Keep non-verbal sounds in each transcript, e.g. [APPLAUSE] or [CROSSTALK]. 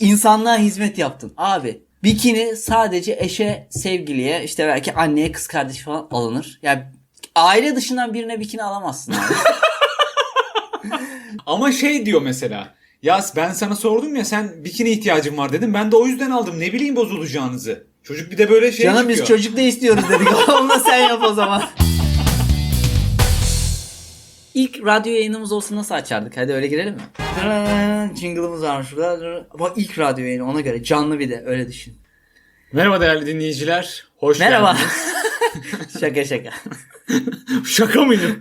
insanlığa hizmet yaptın. Abi bikini sadece eşe, sevgiliye, işte belki anneye, kız kardeşi falan alınır. Yani aile dışından birine bikini alamazsın abi. [LAUGHS] Ama şey diyor mesela. Ya ben sana sordum ya sen bikini ihtiyacın var dedim. Ben de o yüzden aldım. Ne bileyim bozulacağınızı. Çocuk bir de böyle şey Canım çıkıyor. biz çocuk ne istiyoruz dedik. [LAUGHS] Onu da sen yap o zaman. [LAUGHS] İlk radyo yayınımız olsa nasıl açardık? Hadi öyle girelim mi? Jingle'ımız varmış burada. Ama ilk radyo yayını ona göre. Canlı bir de öyle düşün. Merhaba değerli dinleyiciler. Hoş Merhaba. geldiniz. [LAUGHS] şaka şaka. [LAUGHS] Şaka mıydı?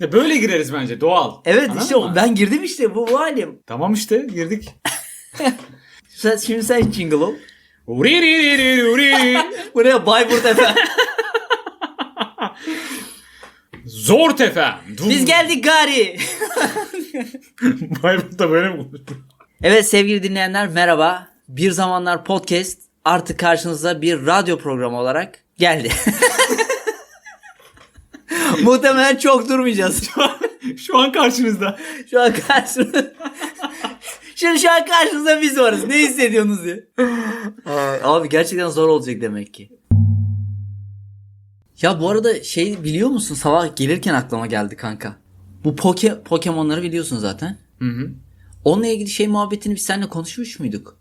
ya böyle gireriz bence doğal. Evet Anladın işte mı? ben girdim işte bu, bu halim. Tamam işte girdik. [LAUGHS] Sen, şimdi sen jingle ol. Buraya Bayburt efendim. Zor tefem. Biz geldik gari. [LAUGHS] Bayburt'ta böyle mi konuşuyor? Evet sevgili dinleyenler merhaba. Bir zamanlar podcast artık karşınıza bir radyo programı olarak geldi. [LAUGHS] Muhtemelen çok durmayacağız. Şu an karşınızda. Şu an karşınızda. Şimdi şu an karşınızda biz varız. Ne hissediyorsunuz diye. [LAUGHS] Abi gerçekten zor olacak demek ki. Ya bu arada şey biliyor musun? Sabah gelirken aklıma geldi kanka. Bu poke, Pokemon'ları biliyorsun zaten. Hı hı. Onunla ilgili şey muhabbetini biz seninle konuşmuş muyduk?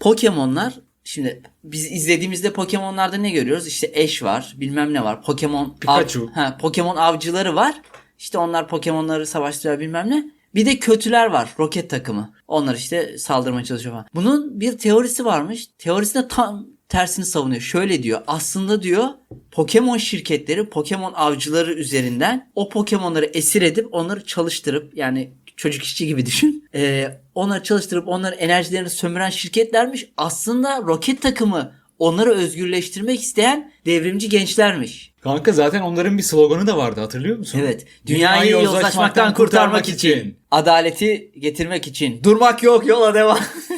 Pokemon'lar şimdi biz izlediğimizde Pokemon'larda ne görüyoruz? İşte eş var, bilmem ne var. Pokemon Pikachu. av- ha, Pokemon avcıları var. İşte onlar Pokemon'ları savaştırıyor bilmem ne. Bir de kötüler var. Roket takımı. Onlar işte saldırmaya çalışıyor falan. Bunun bir teorisi varmış. Teorisinde tam tersini savunuyor. Şöyle diyor. Aslında diyor Pokemon şirketleri Pokemon avcıları üzerinden o Pokemon'ları esir edip onları çalıştırıp yani çocuk işçi gibi düşün. Ee, onları çalıştırıp onların enerjilerini sömüren şirketlermiş. Aslında roket takımı onları özgürleştirmek isteyen devrimci gençlermiş. Kanka zaten onların bir sloganı da vardı hatırlıyor musun? Evet. Dünyayı, yozlaşmaktan kurtarmak için. Adaleti getirmek için. Durmak yok yola devam. [LAUGHS]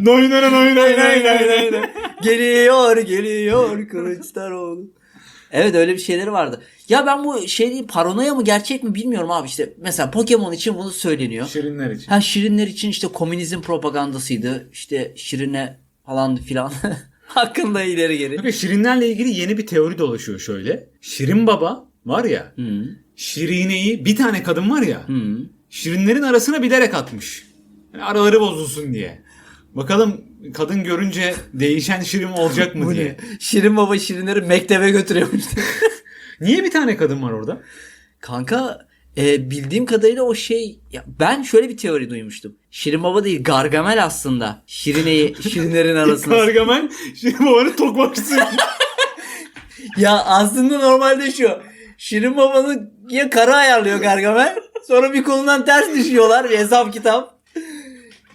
Noy noy noy noy noy noy noy. geliyor geliyor Kılıçdaroğlu. Evet öyle bir şeyleri vardı. Ya ben bu şey paranoya mı gerçek mi bilmiyorum abi işte. Mesela Pokemon için bunu söyleniyor. Şirinler için. Ha şirinler için işte komünizm propagandasıydı. İşte şirine falan filan. [LAUGHS] Hakkında ileri geri. Kanka Şirinlerle ilgili yeni bir teori dolaşıyor şöyle. Şirin Baba var ya. Hı, Şirine'yi bir tane kadın var ya. hı. Şirinlerin arasına bilerek atmış. Yani araları bozulsun diye. Bakalım kadın görünce değişen Şirin olacak mı Bu diye. ne? Şirin baba şirinleri mektebe götürüyormuş. [LAUGHS] Niye bir tane kadın var orada? Kanka e, bildiğim kadarıyla o şey ya ben şöyle bir teori duymuştum. Şirin baba değil Gargamel aslında. Şirineyi şirinlerin [LAUGHS] arasında. Gargamel Şirin Baba'nın tokmakçısı. [LAUGHS] ya aslında normalde şu. Şirin babanın ya karı ayarlıyor Gargamel. Sonra bir konudan ters düşüyorlar bir hesap kitap.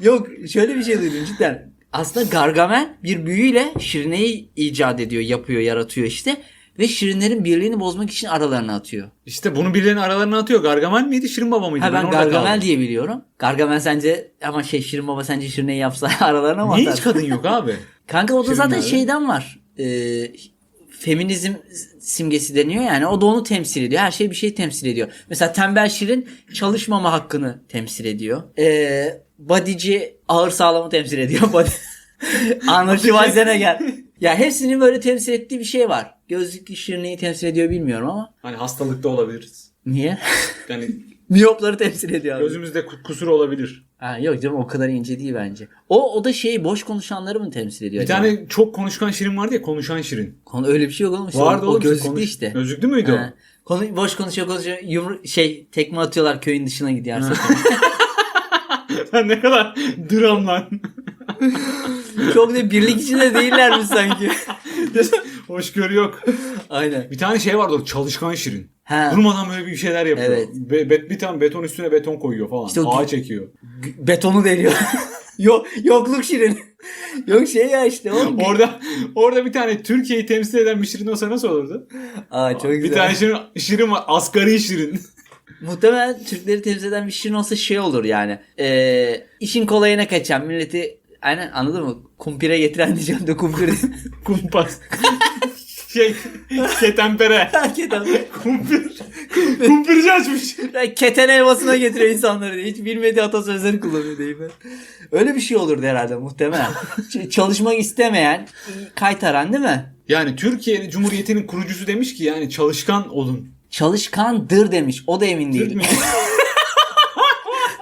Yok şöyle bir şey duydum cidden. Aslında Gargamel bir büyüyle Şirine'yi icat ediyor, yapıyor, yaratıyor işte. Ve Şirinlerin birliğini bozmak için aralarına atıyor. işte bunu birilerinin aralarına atıyor. Gargamel miydi Şirin Baba mıydı? Ha ben orada Gargamel kaldım. diye biliyorum. Gargamel sence ama şey Şirin Baba sence Şirine'yi yapsa [LAUGHS] aralarına mı Niye atar? hiç kadın yok abi? [LAUGHS] Kanka o da zaten Şirinler'de? şeyden var. Ee, feminizm simgesi deniyor yani. O da onu temsil ediyor. Her şey bir şey temsil ediyor. Mesela tembel Şirin çalışmama hakkını temsil ediyor. Ee, bodyci ağır sağlamı temsil ediyor. [LAUGHS] Body... Arnold Schwarzenegger gel. Ya hepsinin böyle temsil ettiği bir şey var. Gözlüklü Şirine'yi temsil ediyor bilmiyorum ama. Hani hastalıkta olabiliriz. Niye? Yani [LAUGHS] Miyopları temsil ediyor. abi. gözümüzde ku- kusur olabilir. Ha, yok canım o kadar ince değil bence. O o da şey boş konuşanları mı temsil ediyor Bir acaba? tane çok konuşkan Şirin vardı ya konuşan Şirin. Konu öyle bir şey yok. İşte Vardı o, o gözlüklü konuş- işte. Gözlüklü müydü Ha. Konu, boş konuşuyor konuşuyor. Yumru, şey tekme atıyorlar köyün dışına gidiyor. [LAUGHS] Sen ne kadar dram lan. [LAUGHS] Çok da birlik içinde değiller mi sanki? [LAUGHS] Hoşgörü yok. Aynen. Bir tane şey vardı o çalışkan Şirin. Ha. Durmadan böyle bir şeyler yapıyor. Evet. Be- be- bir tane beton üstüne beton koyuyor falan. İşte Ağa çekiyor. Betonu deliyor. [LAUGHS] Yok yokluk şirin. Yok şey ya işte oğlum. Orada orada bir tane Türkiye'yi temsil eden bir Şirin olsa nasıl olurdu? Aa çok güzel. Bir tane Şirin, Şirin var. Asgari Şirin. Muhtemelen Türkleri temsil eden bir şirin olsa şey olur yani. Ee, işin kolayına kaçan milleti Aynen anladın mı? Kumpire getiren diyeceğim de kumpir. [LAUGHS] Kumpas. [LAUGHS] Şey, ketempere. [LAUGHS] Kumpir. Kumpirci açmış. keten helvasına getiriyor insanları diye. Hiç bilmediği atasözleri kullanıyor deyimler. Öyle bir şey olurdu herhalde muhtemelen. Çalışmak istemeyen, kaytaran değil mi? Yani Türkiye Cumhuriyeti'nin kurucusu demiş ki yani çalışkan olun. Çalışkandır demiş. O da emin değil. [LAUGHS]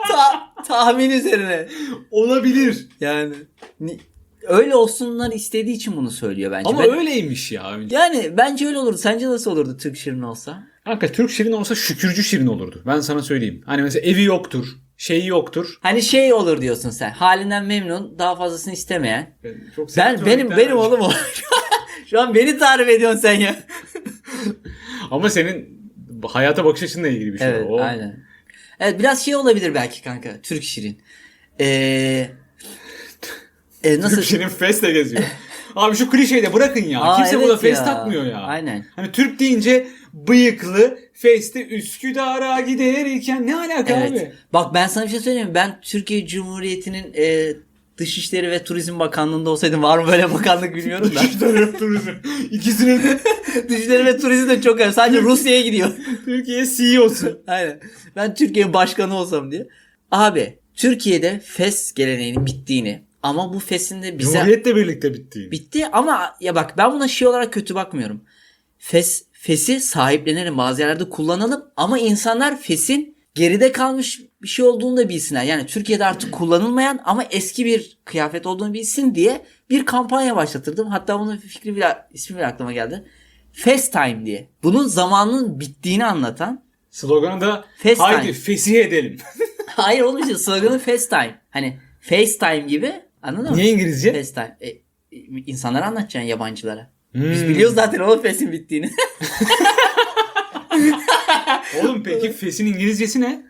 Ta- tahmin üzerine. Olabilir. Yani ni- öyle olsunlar istediği için bunu söylüyor bence. Ama Ben- öyleymiş ya. Yani bence öyle olurdu. Sence nasıl olurdu Türk şirin olsa? Hakikaten Türk şirin olsa şükürcü şirin olurdu. Ben sana söyleyeyim. Hani mesela evi yoktur. Şeyi yoktur. Hani şey olur diyorsun sen. Halinden memnun, daha fazlasını istemeyen. Ben, çok Ben benim benim oğlum o. [LAUGHS] Şu an beni tarif ediyorsun sen ya. Ama senin hayata bakış açınla ilgili bir şey. Evet, o. aynen. Evet biraz şey olabilir belki kanka. Türk şirin. Ee, e, nasıl? Türk şirin fesle geziyor. Abi şu klişeyi de bırakın ya. Aa, Kimse evet burada ya. takmıyor ya. Aynen. Hani Türk deyince bıyıklı feste Üsküdar'a giderken ne alaka Evet. abi? Bak ben sana bir şey söyleyeyim mi? Ben Türkiye Cumhuriyeti'nin e, Dışişleri ve Turizm Bakanlığı'nda olsaydım var mı böyle bakanlık bilmiyorum da. Dışişleri turizm. İkisinin de [LAUGHS] Dışişleri ve Turizm de çok önemli. Sadece Rusya'ya gidiyor. Türkiye CEO'su. Aynen. Ben Türkiye başkanı olsam diye. Abi Türkiye'de FES geleneğinin bittiğini ama bu FES'in de bize Cumhuriyetle birlikte bitti. bitti ama ya bak ben buna şey olarak kötü bakmıyorum. FES FES'i sahiplenelim bazı yerlerde kullanalım ama insanlar FES'in geride kalmış bir şey olduğunu da bilsinler. Yani Türkiye'de artık kullanılmayan ama eski bir kıyafet olduğunu bilsin diye bir kampanya başlatırdım. Hatta bunun fikri bile ismi bile aklıma geldi. FaceTime diye. Bunun zamanının bittiğini anlatan Sloganı da FaceTime. haydi fesih edelim. [LAUGHS] Hayır oğlum işte sloganı FaceTime. Hani FaceTime gibi anladın mı? Niye İngilizce? FaceTime. E, e, insanlara anlatacaksın yabancılara. Biz Hmm. biliyoruz zaten o Face'in bittiğini. [LAUGHS] Oğlum peki fesin İngilizcesi ne?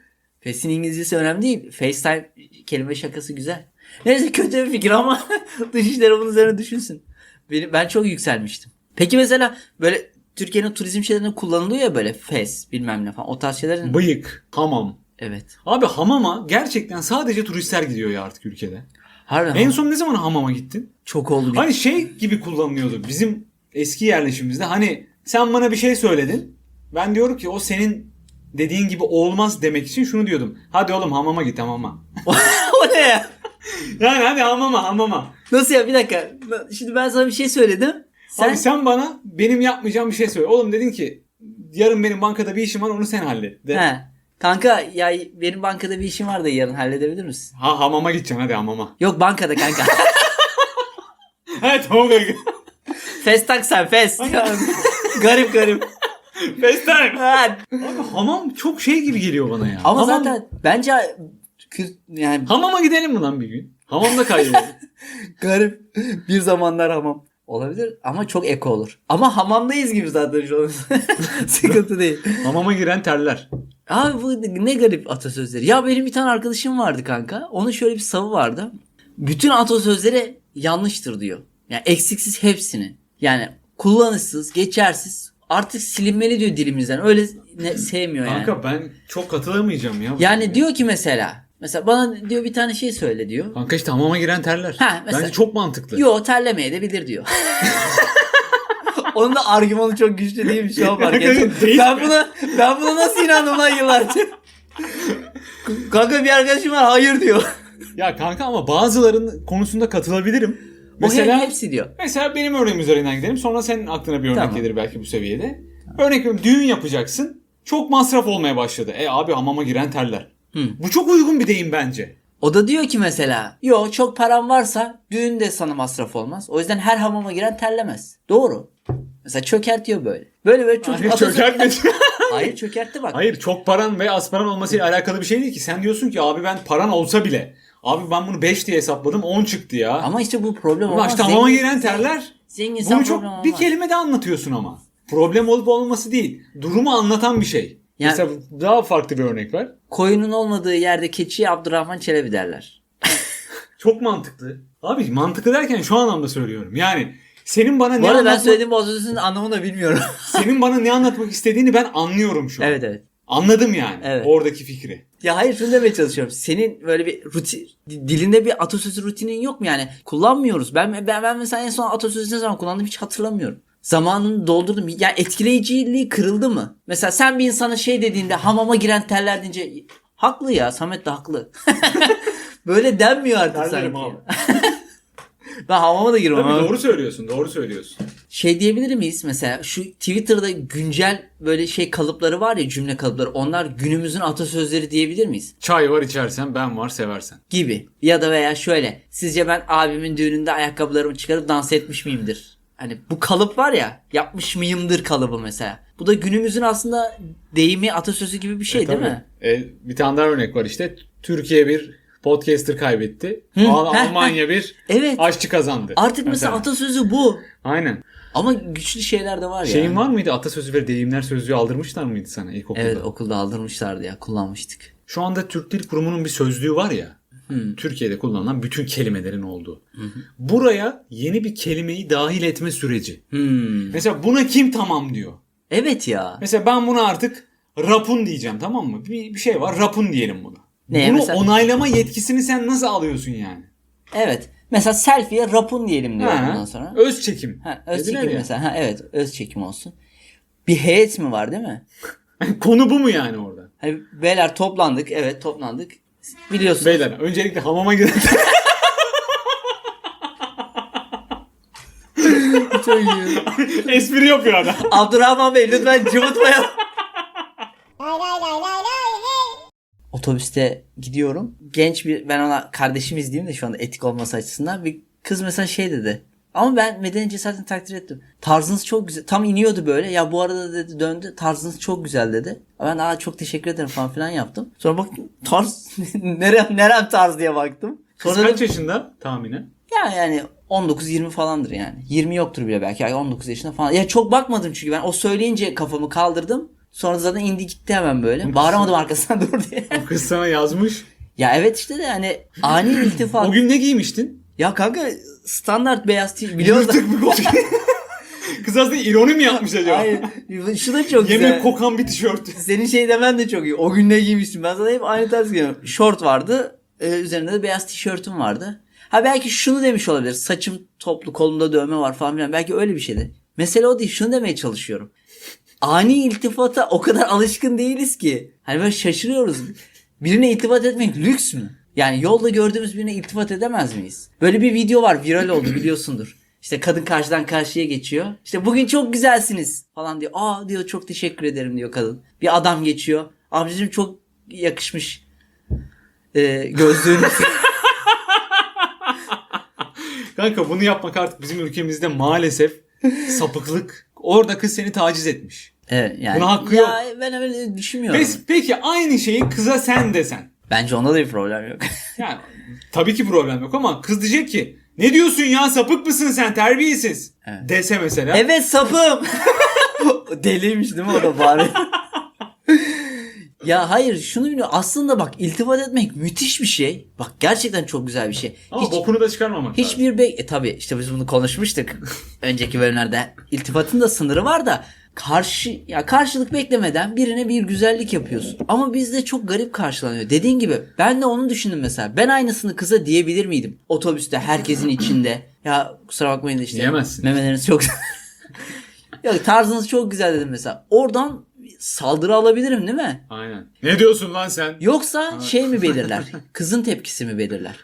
Face'in İngilizcesi önemli değil. FaceTime kelime şakası güzel. Neyse kötü bir fikir ama [LAUGHS] dışişleri bunun üzerine düşünsün. Benim, ben çok yükselmiştim. Peki mesela böyle Türkiye'nin turizm şeylerinde kullanılıyor ya böyle Face bilmem ne falan. O tarz şeylerin... Bıyık, hamam. evet. Abi hamama gerçekten sadece turistler gidiyor ya artık ülkede. Harbiden En son ne zaman hamama gittin? çok oldu. Bir... Hani şey gibi kullanılıyordu bizim eski yerleşimimizde. Hani sen bana bir şey söyledin. Ben diyorum ki o senin dediğin gibi olmaz demek için şunu diyordum. Hadi oğlum hamama git hamama. [LAUGHS] o ne ya? Yani hadi hamama hamama. Nasıl ya bir dakika. Şimdi ben sana bir şey söyledim. Sen... Abi sen bana benim yapmayacağım bir şey söyle. Oğlum dedin ki yarın benim bankada bir işim var onu sen hallet. De. He. Kanka ya benim bankada bir işim var da yarın halledebilir misin? Ha hamama gideceksin hadi hamama. Yok bankada kanka. [LAUGHS] Tamam kanka. fes tak sen fes. [LAUGHS] garip garip. [LAUGHS] FaceTime. Ha, Abi hamam çok şey gibi geliyor bana ya. Ama Hamam- zaten bence kü- yani Hamama gidelim mi lan bir gün? Hamamda kaybolalım. [LAUGHS] garip bir zamanlar hamam. Olabilir ama çok eko olur. Ama hamamdayız gibi zaten şu an. [LAUGHS] Sıkıntı değil. Hamama giren terler. Abi bu ne garip atasözleri. Ya benim bir tane arkadaşım vardı kanka. Onun şöyle bir savı vardı. Bütün atasözleri yanlıştır diyor. Yani eksiksiz hepsini. Yani kullanışsız, geçersiz. Artık silinmeli diyor dilimizden. Öyle ne, sevmiyor yani. Kanka ben çok katılamayacağım ya. Yani diyor ki mesela. Mesela bana diyor bir tane şey söyle diyor. Kanka işte hamama giren terler. Ha, mesela- Bence çok mantıklı. Yo terlemeye de bilir diyor. [LAUGHS] Onun da argümanı çok güçlü değil fark ettim. Değil ben buna ben buna nasıl inandım lan yıllarca? Kanka bir arkadaşım var hayır diyor. Ya kanka ama bazılarının konusunda katılabilirim. O Mesela hep, hepsi diyor. mesela benim örneğim üzerinden gidelim. Sonra senin aklına bir örnek Tamam. gelir belki bu seviyede. Örnek veriyorum düğün yapacaksın. Çok masraf olmaya başladı. E abi hamama giren terler. Hı. Bu çok uygun bir deyim bence. O da diyor ki mesela yo çok param varsa düğün de sana masraf olmaz. O yüzden her hamama giren terlemez. Doğru. Mesela çökertiyor böyle. Böyle böyle çocuk Hayır, çökertmedi. [LAUGHS] Hayır çökertti bak. Hayır çok paran ve az paran olmasıyla alakalı bir şey değil ki. Sen diyorsun ki abi ben paran olsa bile. Abi ben bunu 5 diye hesapladım 10 çıktı ya. Ama işte bu problem olmaz. hamama Zengin- giren terler. Zenginsen Bunu çok problem bir olmaz. kelimede anlatıyorsun ama. Problem olup olmaması değil. Durumu anlatan bir şey. Yani- Mesela daha farklı bir örnek var. Koyunun olmadığı yerde keçiye Abdurrahman Çelebi derler. [LAUGHS] Çok mantıklı. Abi mantıklı derken şu anlamda söylüyorum. Yani senin bana Bu ne arada ben anlatmak, söylediğim atasözünün anlamını da bilmiyorum. senin bana ne anlatmak istediğini ben anlıyorum şu an. evet evet. Anladım yani Evet. oradaki fikri. Ya hayır şunu demeye çalışıyorum. Senin böyle bir rutin, dilinde bir atasözü rutinin yok mu yani? Kullanmıyoruz. Ben ben, ben mesela en son atasözü ne zaman kullandım hiç hatırlamıyorum. Zamanını doldurdum. Ya etkileyiciliği kırıldı mı? Mesela sen bir insana şey dediğinde hamama giren teller deyince haklı ya Samet de haklı. [LAUGHS] Böyle denmiyor artık Terlerim sanki. abi. [LAUGHS] [LAUGHS] Ben hamama da girmem. Tabii doğru söylüyorsun. Doğru söylüyorsun. Şey diyebilir miyiz mesela şu Twitter'da güncel böyle şey kalıpları var ya cümle kalıpları onlar günümüzün atasözleri diyebilir miyiz? Çay var içersen ben var seversen. Gibi. Ya da veya şöyle sizce ben abimin düğününde ayakkabılarımı çıkarıp dans etmiş miyimdir? Hani bu kalıp var ya yapmış mıyımdır kalıbı mesela. Bu da günümüzün aslında deyimi atasözü gibi bir şey değil Tabii. mi? E, bir tane daha örnek var işte. Türkiye bir podcaster kaybetti. Hı. Al- Heh, Almanya bir Evet. aşçı kazandı. Artık mesela atasözü bu. Aynen. Ama güçlü şeyler de var ya. Şeyin var mıydı? Atasözü ve deyimler sözlüğü aldırmışlar mıydı sana ilkokulda? Evet okulda aldırmışlardı ya kullanmıştık. Şu anda Türk Dil Kurumu'nun bir sözlüğü var ya. Türkiye'de kullanılan bütün kelimelerin olduğu. Buraya yeni bir kelimeyi dahil etme süreci. Hmm. Mesela buna kim tamam diyor. Evet ya. Mesela ben buna artık rapun diyeceğim tamam mı? Bir, bir şey var rapun diyelim buna. Ne, Bunu mesela- onaylama yetkisini sen nasıl alıyorsun yani? Evet. Mesela selfie'ye rapun diyelim diyor Ha, bundan sonra. Öz çekim. Ha, öz Dediler çekim ya. mesela. Ha, evet öz çekim olsun. Bir heyet mi var değil mi? [LAUGHS] Konu bu mu yani orada? Hani beyler toplandık. Evet toplandık. Biliyorsunuz. Beyler öncelikle hamama giren [LAUGHS] Çok iyi. espri yapıyor adam. Abdurrahman Bey lütfen cıvıtmayalım. [LAUGHS] Otobüste gidiyorum. Genç bir ben ona kardeşimiz diyeyim de şu anda etik olması açısından bir kız mesela şey dedi. Ama ben medeni cesaretini takdir ettim. Tarzınız çok güzel. Tam iniyordu böyle. Ya bu arada dedi döndü. Tarzınız çok güzel dedi. Ben aa çok teşekkür ederim falan filan yaptım. Sonra baktım tarz [LAUGHS] nerem nerem tarz diye baktım. Kız Sonra kaç da, yaşında tahminen? ya yani 19-20 falandır yani. 20 yoktur bile belki. Yani 19 yaşında falan. Ya çok bakmadım çünkü ben o söyleyince kafamı kaldırdım. Sonra zaten indi gitti hemen böyle. Bağıramadım arkasından [LAUGHS] dur diye. O kız sana yazmış. ya evet işte de yani ani iltifat. O gün ne giymiştin? Ya kanka standart beyaz tişört biliyoruz da. [LAUGHS] Kız aslında ironi mi yapmış acaba? Hayır. Şu da çok güzel. kokan bir tişört. Senin şey demen de çok iyi. O gün ne giymişsin? Ben sana hep aynı tarz giyiyorum. Şort vardı. e, üzerinde de beyaz tişörtüm vardı. Ha belki şunu demiş olabilir. Saçım toplu kolumda dövme var falan filan. Belki öyle bir şeydi. Mesele o değil. Şunu demeye çalışıyorum. Ani iltifata o kadar alışkın değiliz ki. Hani böyle şaşırıyoruz. Birine iltifat etmek lüks mü? Yani yolda gördüğümüz birine iltifat edemez miyiz? Böyle bir video var viral oldu biliyorsundur. İşte kadın karşıdan karşıya geçiyor. İşte bugün çok güzelsiniz falan diyor. Aa diyor çok teşekkür ederim diyor kadın. Bir adam geçiyor. Amcacığım çok yakışmış ee, gözlüğünüz. [LAUGHS] Kanka bunu yapmak artık bizim ülkemizde maalesef sapıklık. Orada kız seni taciz etmiş. Evet yani. Buna hakkı ya, yok. ben öyle düşünmüyorum. Peki, peki aynı şeyi kıza sen desen. Bence onda da bir problem yok. [LAUGHS] Yani tabii ki problem yok ama kız diyecek ki ne diyorsun ya sapık mısın sen terbiyesiz Evet. dese mesela. evet sapım. [LAUGHS] Deliymiş değil mi o da bari? [LAUGHS] ya hayır şunu biliyorum. Aslında bak iltifat etmek müthiş bir şey. Bak gerçekten çok güzel bir şey. Ama Hiç- bokunu da çıkarmamak lazım. Hiçbir be e, tabii işte biz bunu konuşmuştuk önceki bölümlerde. İltifatın da sınırı var da karşı ya karşılık beklemeden birine bir güzellik yapıyorsun. Ama bizde çok garip karşılanıyor. Dediğin gibi ben de onu düşündüm mesela. Ben aynısını kıza diyebilir miydim? Otobüste herkesin içinde. Ya kusura bakmayın da işte. Diyemezsin. Memeleriniz çok [LAUGHS] Ya tarzınız çok güzel dedim mesela. Oradan saldırı alabilirim değil mi? Aynen. Ne diyorsun lan sen? Yoksa şey mi belirler? [LAUGHS] Kızın tepkisi mi belirler?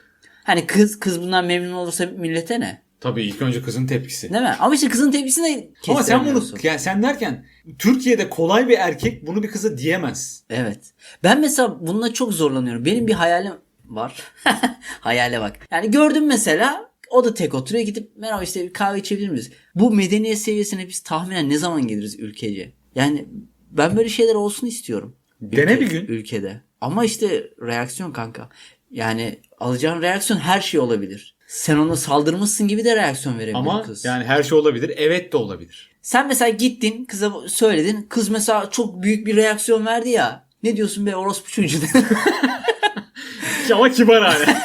Hani kız kız bundan memnun olursa millete ne? Tabii ilk önce kızın tepkisi. Değil mi? Ama işte kızın tepkisini Ama sen bunu kestiremiyorsun. yani sen derken Türkiye'de kolay bir erkek bunu bir kıza diyemez. Evet. Ben mesela bununla çok zorlanıyorum. Benim bir hayalim var. [LAUGHS] Hayale bak. Yani gördüm mesela o da tek oturuyor gidip merhaba işte bir kahve içebilir miyiz? Bu medeniyet seviyesine biz tahminen ne zaman geliriz ülkece? Yani ben böyle şeyler olsun istiyorum. Dene bir gün. Ülkede. Ama işte reaksiyon kanka. Yani alacağın reaksiyon her şey olabilir. Sen ona saldırmışsın gibi de reaksiyon verebilir Ama kız. yani her şey olabilir. Evet de olabilir. Sen mesela gittin kıza söyledin. Kız mesela çok büyük bir reaksiyon verdi ya. Ne diyorsun be orospu çocuğu dedi. [LAUGHS] Ama kibar hali. [LAUGHS]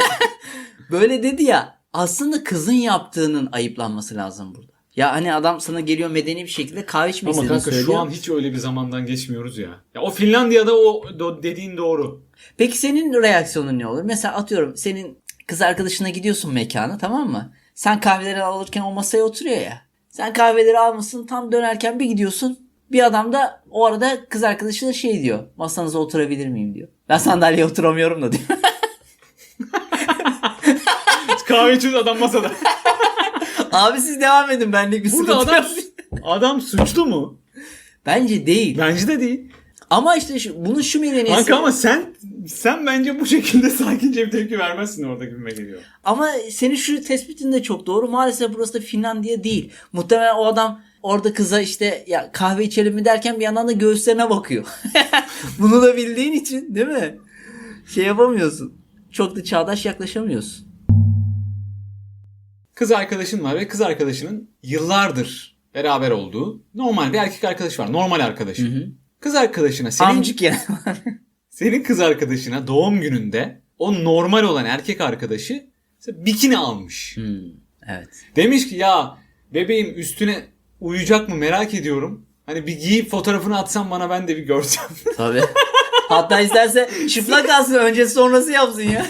Böyle dedi ya. Aslında kızın yaptığının ayıplanması lazım burada. Ya hani adam sana geliyor medeni bir şekilde kahve içmek Ama kanka söylüyor. şu an hiç öyle bir zamandan geçmiyoruz ya. Ya o Finlandiya'da o dediğin doğru. Peki senin reaksiyonun ne olur? Mesela atıyorum senin kız arkadaşına gidiyorsun mekana tamam mı? Sen kahveleri alırken o masaya oturuyor ya. Sen kahveleri almışsın tam dönerken bir gidiyorsun. Bir adam da o arada kız arkadaşı da şey diyor. Masanıza oturabilir miyim diyor. Ben sandalyeye oturamıyorum da diyor. [LAUGHS] Kahve içiyoruz adam masada. [LAUGHS] Abi siz devam edin benlik bir Burada sıkıntı adam yok. adam suçlu mu? Bence değil. Bence de değil. Ama işte şu, bunun şu medeniyeti. Kanka ama sen sen bence bu şekilde [LAUGHS] sakince bir tepki vermezsin orada gibime geliyor. Ama senin şu tespitin de çok doğru. Maalesef burası da Finlandiya değil. Muhtemelen o adam orada kıza işte ya kahve içelim mi derken bir yandan da göğüslerine bakıyor. [LAUGHS] Bunu da bildiğin için değil mi? Şey yapamıyorsun. Çok da çağdaş yaklaşamıyorsun. Kız arkadaşın var ve kız arkadaşının yıllardır beraber olduğu normal bir erkek arkadaş var. Normal arkadaşı. Kız arkadaşına senin, Amcık yani. [LAUGHS] senin kız arkadaşına doğum gününde o normal olan erkek arkadaşı bikini almış. Hmm, evet. Demiş ki ya bebeğim üstüne uyuyacak mı merak ediyorum. Hani bir giyip fotoğrafını atsan bana ben de bir görsem. [LAUGHS] Tabii. Hatta isterse çıplak alsın öncesi sonrası yapsın ya.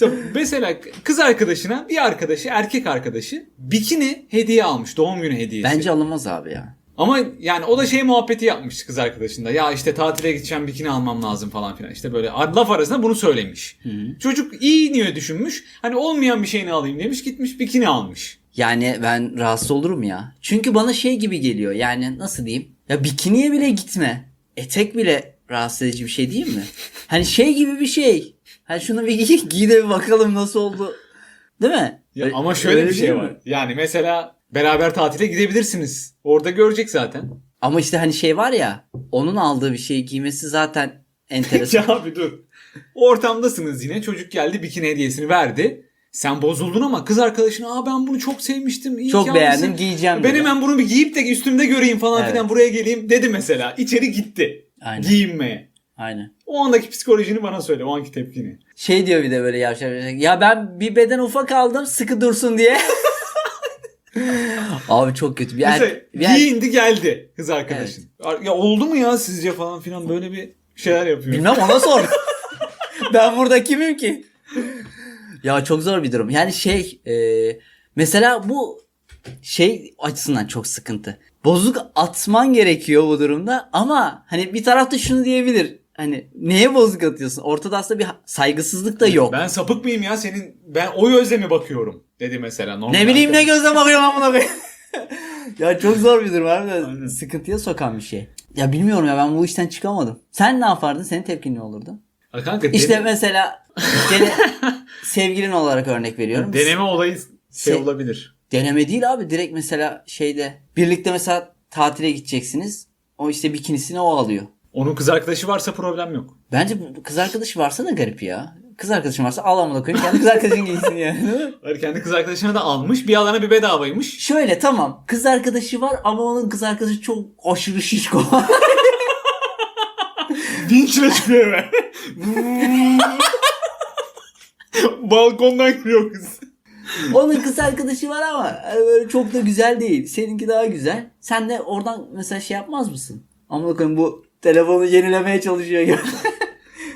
[LAUGHS] Mesela kız arkadaşına bir arkadaşı erkek arkadaşı bikini hediye almış doğum günü hediyesi. Bence alınmaz abi ya. Ama yani o da şey muhabbeti yapmış kız arkadaşında. Ya işte tatile gideceğim bikini almam lazım falan filan. İşte böyle laf arasında bunu söylemiş. Çocuk iyi niye düşünmüş. Hani olmayan bir şeyini alayım demiş gitmiş bikini almış. Yani ben rahatsız olurum ya. Çünkü bana şey gibi geliyor. Yani nasıl diyeyim? Ya bikiniye bile gitme. Etek bile rahatsız edici bir şey değil mi? Hani şey gibi bir şey. Hani şunu bir giy, [LAUGHS] giy de bir bakalım nasıl oldu. Değil mi? Ya Öyle- ama şöyle öyle bir şey var. mi? Yani mesela beraber tatile gidebilirsiniz. Orada görecek zaten. Ama işte hani şey var ya. Onun aldığı bir şeyi giymesi zaten [LAUGHS] enteresan. ya abi dur. Ortamdasınız yine çocuk geldi bikini hediyesini verdi. Sen bozuldun ama kız arkadaşına aa ben bunu çok sevmiştim. iyi Çok beğendim almışsın. giyeceğim. Ben dedi. hemen bunu bir giyip de üstümde göreyim falan Evet. filan buraya geleyim dedi mesela. İçeri gitti. Aynen. Giyinmeye. Aynen. O andaki psikolojini bana söyle. O anki tepkini. Şey diyor bir de böyle yavşak yavşak. Ya ben bir beden ufak aldım sıkı dursun diye. [LAUGHS] Abi çok kötü. Bir er- Mesela bir giyindi geldi kız arkadaşın. Ya oldu mu ya sizce falan filan böyle bir şeyler yapıyor. Bilmem ona sor. [LAUGHS] ben burada kimim ki? Ya çok zor bir durum. Yani şey e, mesela bu şey açısından çok sıkıntı. Bozuk atman gerekiyor bu durumda ama hani bir tarafta şunu diyebilir. Hani neye bozuk atıyorsun? Ortada aslında bir saygısızlık da yok. Ben sapık mıyım ya senin ben o gözle mi bakıyorum dedi mesela. Normal ne bileyim ne gözle bakıyorum amına koyayım. [LAUGHS] ya çok zor bir durum Aynen. sıkıntıya sokan bir şey. Ya bilmiyorum ya ben bu işten çıkamadım. Sen ne yapardın? Senin tepkin ne olurdu? Ha kanka İşte dene- mesela gene [LAUGHS] sevgilin olarak örnek veriyorum. deneme olayı şey Se- olabilir. Deneme değil abi direkt mesela şeyde birlikte mesela tatile gideceksiniz. O işte bikinisini o alıyor. Onun kız arkadaşı varsa problem yok. Bence kız arkadaşı varsa da garip ya. Kız arkadaşın varsa al amına koyayım kendi kız arkadaşın giysin yani. değil mi? Hayır, kendi kız arkadaşına da almış. Bir alana bir bedavaymış. Şöyle tamam kız arkadaşı var ama onun kız arkadaşı çok aşırı şişko. [LAUGHS] Vinçle çıkıyor eve. [LAUGHS] Balkondan giriyor kız. onun kız arkadaşı var ama hani böyle çok da güzel değil. Seninki daha güzel. Sen de oradan mesela şey yapmaz mısın? Amına koyayım bu telefonu yenilemeye çalışıyor gibi. [LAUGHS]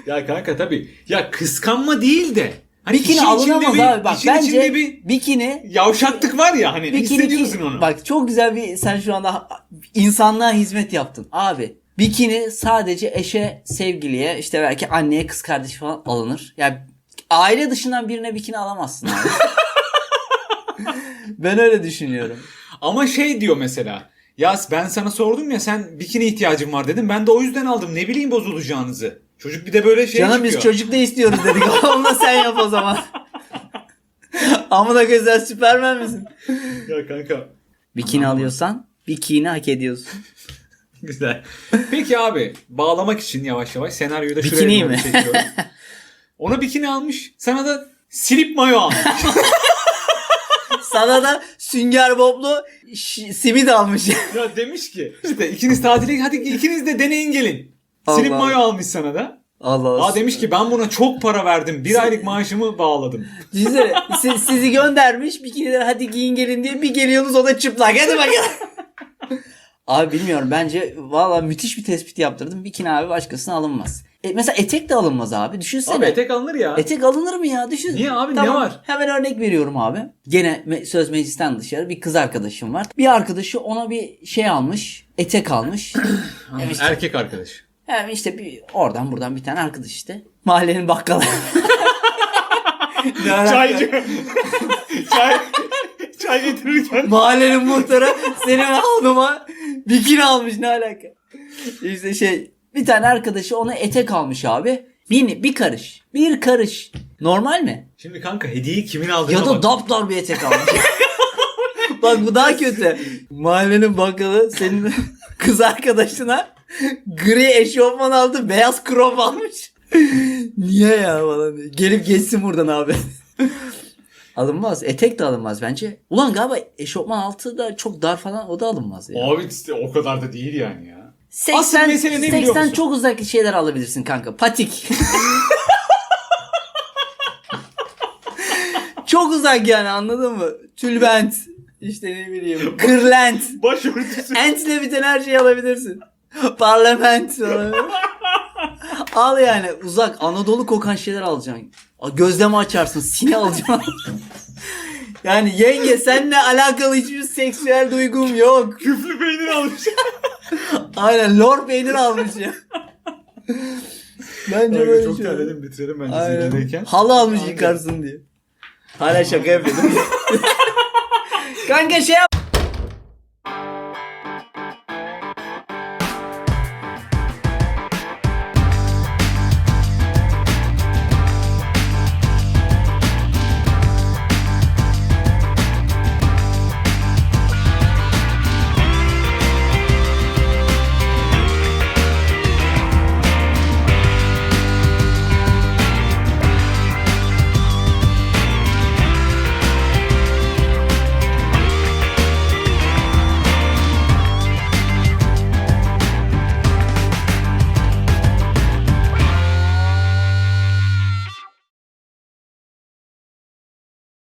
Ya kanka tabii. Ya kıskanma değil de. Hani bikini işin alınamaz içinde abi. Bak işin bence içinde bir bikini yavşaklık var ya hani Bikini hissediyorsun onu. Bak çok güzel bir sen şu anda insanlığa hizmet yaptın. Abi bikini sadece eşe, sevgiliye, işte belki anneye, kız kardeşi falan alınır. Yani aile dışından birine bikini alamazsın abi. [LAUGHS] ben öyle düşünüyorum. Ama şey diyor mesela. Ya ben sana sordum ya sen bikini ihtiyacın var dedim. Ben de o yüzden aldım. Ne bileyim bozulacağınızı. Çocuk bir de böyle şey Canım çıkıyor. biz çocuk da istiyoruz dedik. [LAUGHS] Onu da sen yap o zaman. [LAUGHS] Amına güzel süpermen misin? Ya kanka Bikini alıyorsan bikini hak ediyorsun. [LAUGHS] güzel. Peki abi bağlamak için yavaş yavaş senaryoyu da şuraya Bikini doğru mi? çekiyorum. Ona bikini almış. Sana da slip mayo almış. Sana da sünger boblu ş- simit almış. ya demiş ki işte ikiniz tatile hadi ikiniz de deneyin gelin. Allah mayo almış sana da. Allah Allah. Aa demiş ki ben buna çok para verdim. Bir aylık maaşımı bağladım. Düşünsene si- sizi göndermiş bikiniler hadi giyin gelin diye bir geliyorsunuz o da çıplak hadi bakalım. [LAUGHS] abi bilmiyorum bence valla müthiş bir tespit yaptırdım. Bikini abi başkasına alınmaz. E, mesela etek de alınmaz abi. Düşünsene. Abi etek alınır ya. Etek alınır mı ya? Düşün. Niye abi, ne var? Hemen örnek veriyorum abi. Gene me- söz meclisten dışarı bir kız arkadaşım var. Bir arkadaşı ona bir şey almış. Etek almış. Hem [COUGHS] işte, Erkek arkadaş. Hem işte bir, oradan buradan bir tane arkadaş işte. Mahallenin bakkalı. Ne alaka? Çaycı. Çay. Çay getirirken. Mahallenin muhtarı senin hanıma bikini almış ne alaka? İşte şey bir tane arkadaşı ona etek almış abi. Bir, bir karış. Bir karış. Normal mi? Şimdi kanka hediyeyi kimin aldığına Ya da bak. daptar bir etek almış. Bak bu daha kötü. Mahallenin bakkalı senin kız arkadaşına gri eşofman aldı beyaz crop almış. Niye ya falan diye. Gelip geçsin buradan abi. alınmaz. Etek de alınmaz bence. Ulan galiba eşofman altı da çok dar falan o da alınmaz ya. Abi işte o kadar da değil yani ya. 80, mesele ne biliyor 80 musun? çok uzak şeyler alabilirsin kanka. Patik. [LAUGHS] çok uzak yani anladın mı? Tülbent. İşte ne bileyim. Kırlent. Başörtüsü. Entle biten her şeyi alabilirsin. [LAUGHS] Parlament. olabilir. Al yani uzak Anadolu kokan şeyler alacaksın. Gözleme açarsın. Sine alacaksın. [LAUGHS] yani yenge seninle alakalı hiçbir seksüel duygum yok. Küflü peynir almış. [LAUGHS] Aynen lor peynir almış ya. Bence Kanka böyle çok şey. terledim bitirelim bence Aynen. zirvedeyken. Halı almış Aynen. yıkarsın diye. Hala şaka yapıyordum. Kanka şey yap.